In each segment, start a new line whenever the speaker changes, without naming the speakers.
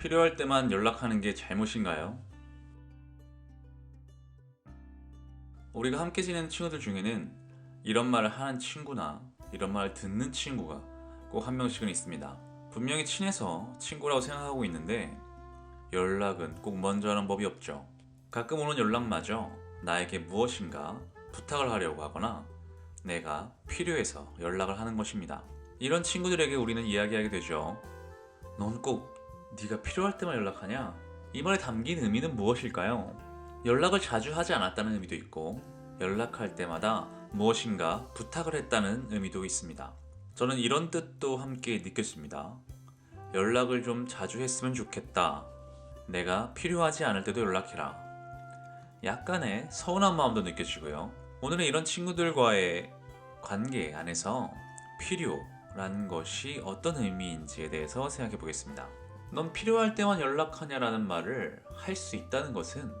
필요할 때만 연락하는 게 잘못인가요? 우리가 함께 지내는 친구들 중에는 이런 말을 하는 친구나 이런 말을 듣는 친구가 꼭 한 명씩은 있습니다. 분명히 친해서 친구라고 생각하고 있는데 연락은 꼭 먼저 하는 법이 없죠. 가끔 오는 연락마저 나에게 무엇인가 부탁을 하려고 하거나 내가 필요해서 연락을 하는 것입니다. 이런 친구들에게 우리는 이야기하게 되죠. 넌 꼭 네가 필요할 때만 연락하냐? 이 말에 담긴 의미는 무엇일까요? 연락을 자주 하지 않았다는 의미도 있고 연락할 때마다 무엇인가 부탁을 했다는 의미도 있습니다. 저는 이런 뜻도 함께 느꼈습니다. 연락을 좀 자주 했으면 좋겠다. 내가 필요하지 않을 때도 연락해라. 약간의 서운한 마음도 느껴지고요. 오늘은 이런 친구들과의 관계 안에서 필요라는 것이 어떤 의미인지에 대해서 생각해 보겠습니다. 넌 필요할 때만 연락하냐라는 말을 할 수 있다는 것은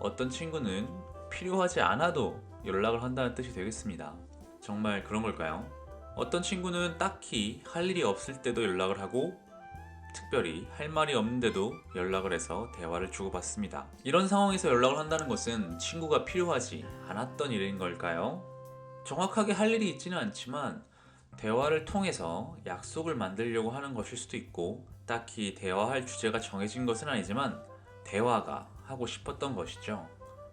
어떤 친구는 필요하지 않아도 연락을 한다는 뜻이 되겠습니다. 정말 그런 걸까요? 어떤 친구는 딱히 할 일이 없을 때도 연락을 하고 특별히 할 말이 없는데도 연락을 해서 대화를 주고받습니다. 이런 상황에서 연락을 한다는 것은 친구가 필요하지 않았던 일인 걸까요? 정확하게 할 일이 있지는 않지만 대화를 통해서 약속을 만들려고 하는 것일 수도 있고 딱히 대화할 주제가 정해진 것은 아니지만 대화가 하고 싶었던 것이죠.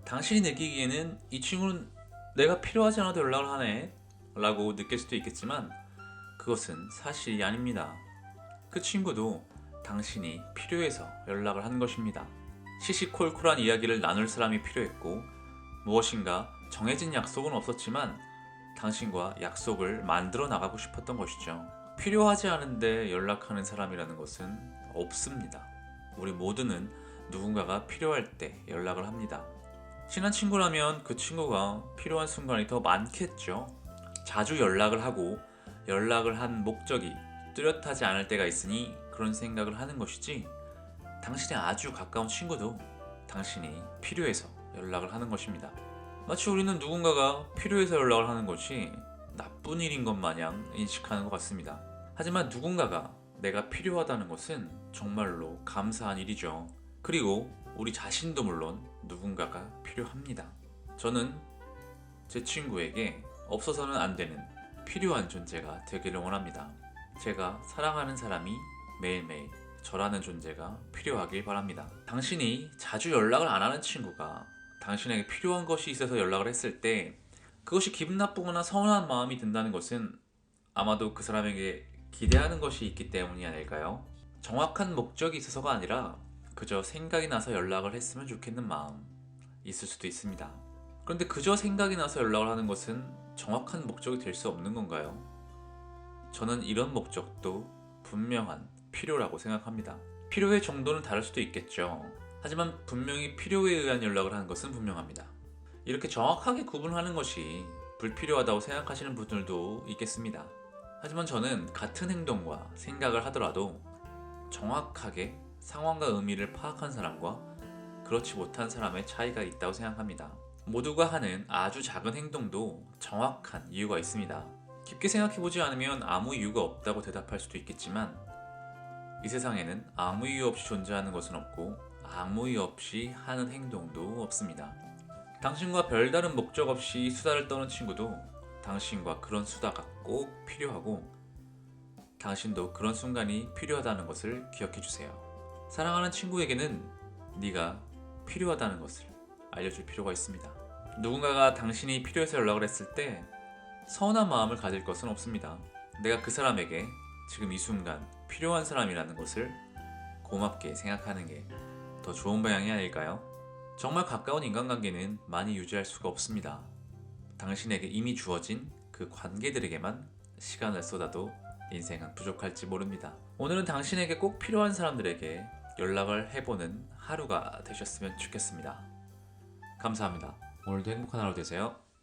당신이 느끼기에는 이 친구는 내가 필요하지 않아도 연락을 하네 라고 느낄 수도 있겠지만 그것은 사실이 아닙니다. 그 친구도 당신이 필요해서 연락을 한 것입니다. 시시콜콜한 이야기를 나눌 사람이 필요했고 무엇인가 정해진 약속은 없었지만 당신과 약속을 만들어 나가고 싶었던 것이죠. 필요하지 않은데 연락하는 사람이라는 것은 없습니다. 우리 모두는 누군가가 필요할 때 연락을 합니다. 친한 친구라면 그 친구가 필요한 순간이 더 많겠죠. 자주 연락을 하고 연락을 한 목적이 뚜렷하지 않을 때가 있으니 그런 생각을 하는 것이지 당신의 아주 가까운 친구도 당신이 필요해서 연락을 하는 것입니다. 마치 우리는 누군가가 필요해서 연락을 하는 것이 나쁜 일인 것 마냥 인식하는 것 같습니다. 하지만 누군가가 내가 필요하다는 것은 정말로 감사한 일이죠. 그리고 우리 자신도 물론 누군가가 필요합니다. 저는 제 친구에게 없어서는 안 되는 필요한 존재가 되기를 원합니다. 제가 사랑하는 사람이 매일매일 저라는 존재가 필요하길 바랍니다. 당신이 자주 연락을 안 하는 친구가 당신에게 필요한 것이 있어서 연락을 했을 때 그것이 기분 나쁘거나 서운한 마음이 든다는 것은 아마도 그 사람에게 기대하는 것이 있기 때문이 아닐까요? 정확한 목적이 있어서가 아니라 그저 생각이 나서 연락을 했으면 좋겠는 마음 있을 수도 있습니다. 그런데 그저 생각이 나서 연락을 하는 것은 정확한 목적이 될 수 없는 건가요? 저는 이런 목적도 분명한 필요라고 생각합니다. 필요의 정도는 다를 수도 있겠죠. 하지만 분명히 필요에 의한 연락을 하는 것은 분명합니다. 이렇게 정확하게 구분하는 것이 불필요하다고 생각하시는 분들도 있겠습니다. 하지만 저는 같은 행동과 생각을 하더라도 정확하게 상황과 의미를 파악한 사람과 그렇지 못한 사람의 차이가 있다고 생각합니다. 모두가 하는 아주 작은 행동도 정확한 이유가 있습니다. 깊게 생각해보지 않으면 아무 이유가 없다고 대답할 수도 있겠지만 이 세상에는 아무 이유 없이 존재하는 것은 없고 아무 이유 없이 하는 행동도 없습니다. 당신과 별다른 목적 없이 수다를 떠는 친구도 당신과 그런 수다가 꼭 필요하고 당신도 그런 순간이 필요하다는 것을 기억해 주세요. 사랑하는 친구에게는 네가 필요하다는 것을 알려줄 필요가 있습니다. 누군가가 당신이 필요해서 연락을 했을 때 서운한 마음을 가질 것은 없습니다. 내가 그 사람에게 지금 이 순간 필요한 사람이라는 것을 고맙게 생각하는 게 더 좋은 방향이 아닐까요? 정말 가까운 인간관계는 많이 유지할 수가 없습니다. 당신에게 이미 주어진 그 관계들에게만 시간을 쏟아도 인생은 부족할지 모릅니다. 오늘은 당신에게 꼭 필요한 사람들에게 연락을 해보는 하루가 되셨으면 좋겠습니다. 감사합니다. 오늘도 행복한 하루 되세요.